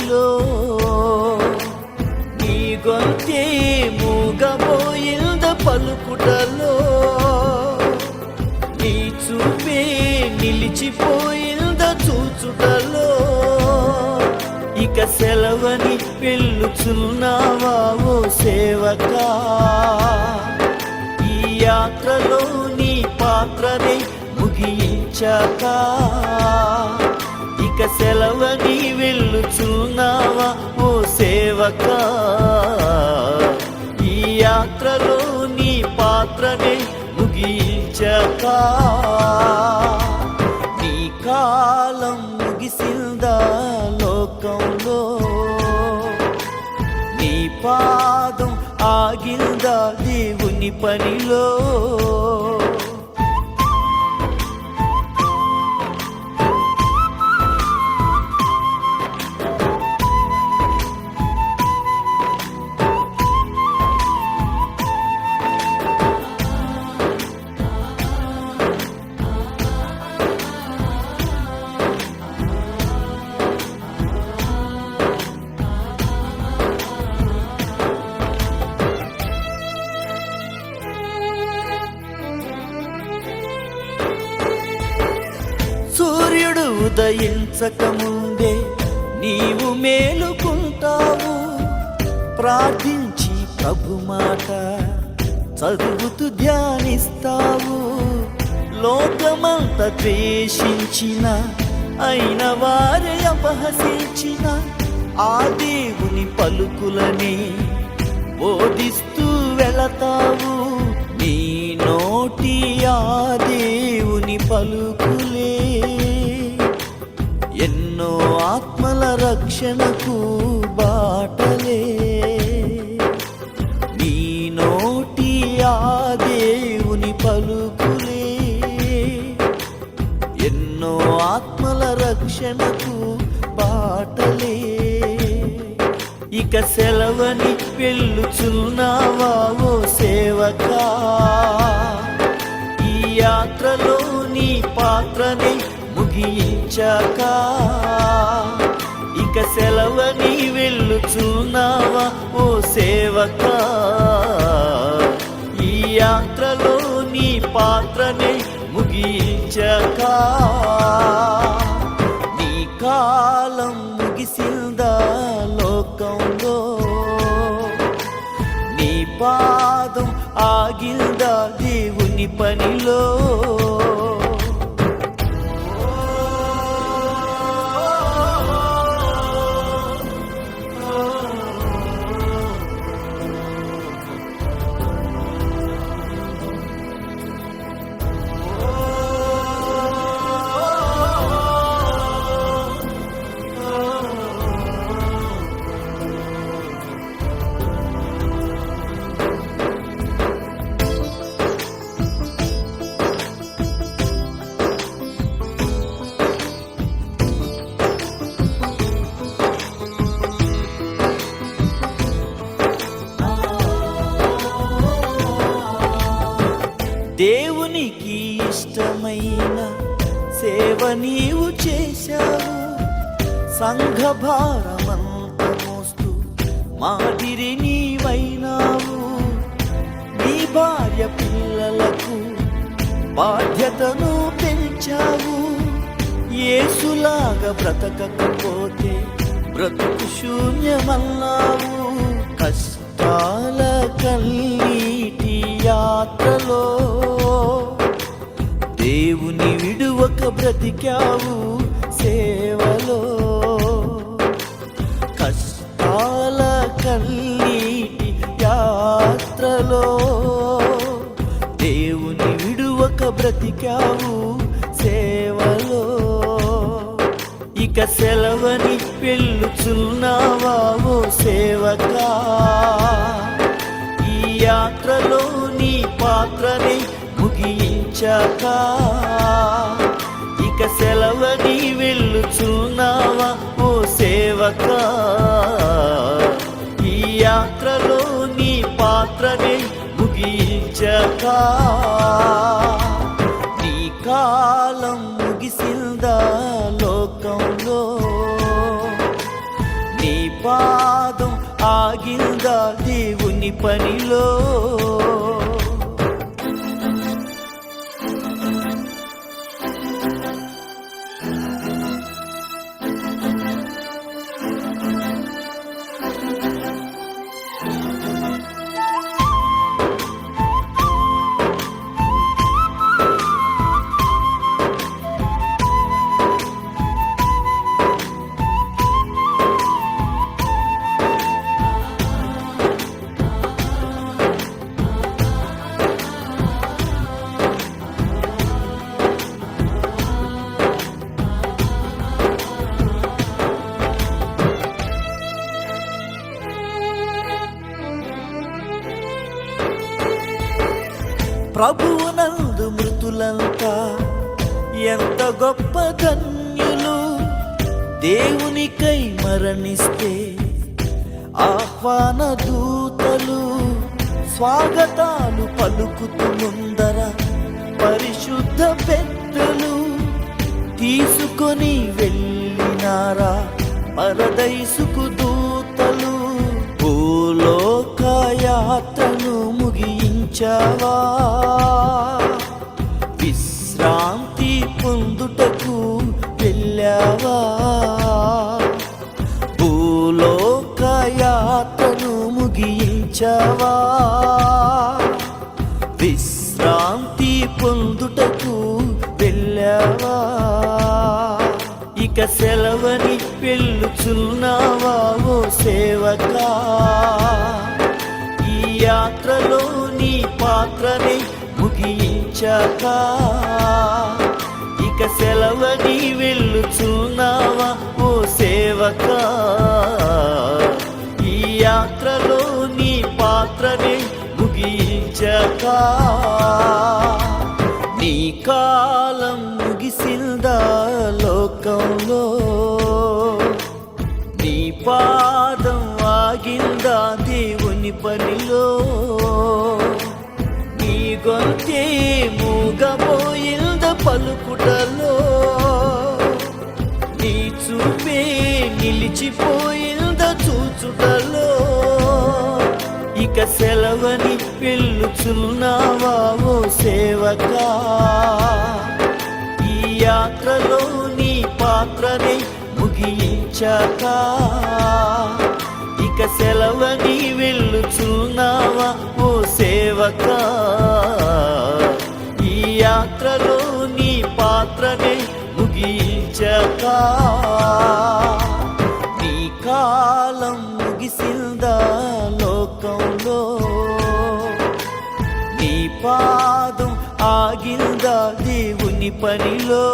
దేవుని పనిలో నీ గొంతే మూగబోయింద పలుకుటలో నీ చూపే నిలిచిపోయింద చూచుటలో ఇక సెలవని పిల్లుచున్నావా ఓ సేవకా? ఈ యాత్రలో నీ పాత్రనే ముగించాక ఇక సెలవని వెళ్ళుచున్నావా ఓ సేవక? ఈ యాత్రలో నీ పాత్రనే ముగించక? నీ కాలం ముగిసిందా లోకంలో? నీ పాదం ఆగిందా దేవుని పనిలో? ఉదయించక నీవు మేలుకుంటావు. ప్రార్థించి ప్రభు మాట చదువుతూ ధ్యానిస్తావు. లోకమంత ద్వేషించిన అయిన వారే అపహసించిన ఆ దేవుని పలుకులని బోధిస్తూ వెళతావు. రక్షణకు బాటలే. నీ నోటి ఆ దేవుని పలుకులే. ఎన్నో ఆత్మల రక్షణకు బాటలే. ఇక సెలవని వెళ్ళుచున్నావా ఓ సేవకా? ఈ యాత్రలో నీ పాత్రని ముగించాక ఇక సెలవని వెళ్ళుచున్నావా ఓ సేవక ఈ యాత్రలో నీ పాత్రని ముగించక. నీ కాలం ముగిసిందా లోకంలో? నీ పాదం ఆగిందా దేవుని పనిలో? దేవునికి ఇష్టమైన సేవ నీవు చేశావు. సంఘ భారమంత మోస్తూ మాదిరి నీవైనావు. నీ భార్య పిల్లలకు బాధ్యతను పెంచావు. ఏసులాగా బ్రతకకపోతే బ్రతుకు శూన్యమన్నావు. కష్టాల కల్లి యాత్రలో దేవుని విడువక బ్రతికావు సేవలో. కష్టాల కన్నీటి యాత్రలో దేవుని విడువక బ్రతికావు సేవలో. ఇక సెలవని వెళ్ళుచున్నావా ఓ సేవకా? యాత్రలో నీ పాత్రని ముగించాక. ఇక సెలవని వెళ్ళుచున్నావా ఓ సేవక. ఈ యాత్రలో నీ పాత్రని ముగించాక. నీ కాలం ముగిసిందా? ఆగిందా దేవుని పనిలో. ఎంత గొప్ప ధన్యులు దేవునికై మరణిస్తే ఆహ్వాన దూతలు స్వాగతాలు పలుకుతూ ముందర పరిశుద్ధ పెద్దలు తీసుకొని వెళ్ళినారా పరదైసుకు దూతలు? భూలోక యాత్రను ముగించవా? పొందుటకు వెళ్ళావా? భూలోక యాత్రను ముగించావా? విశ్రాంతి పొందుటకు వెళ్ళావా? ఇక సెలవని పెళ్ళుచున్నావా ఓ సేవకా? ఈ యాత్రలో నీ పాత్రని ముగించాక? సెలవని వెళ్ళుచున్నావా ఓ సేవకా? ఈ యాత్రలో నీ పాత్రని ముగించక? నీ కాలం ముగిసిందా లోకంలో? నీ పాదం ఆగిందా దేవుని పనిలో? నీ గొంతే మూగపోయింద నిలిచిపోయింద చూచుటలో. ఇక సెలవని వెళ్ళుచున్నావా ఓ సేవకా? ఈ యాత్రలో నీ పాత్రని ముగించాక ఇక సెలవని వెళ్ళుచున్నావా ఓ సేవక? ఈ యాత్రలో నీ పాత్రని ముగించాక దేవుని పనిలో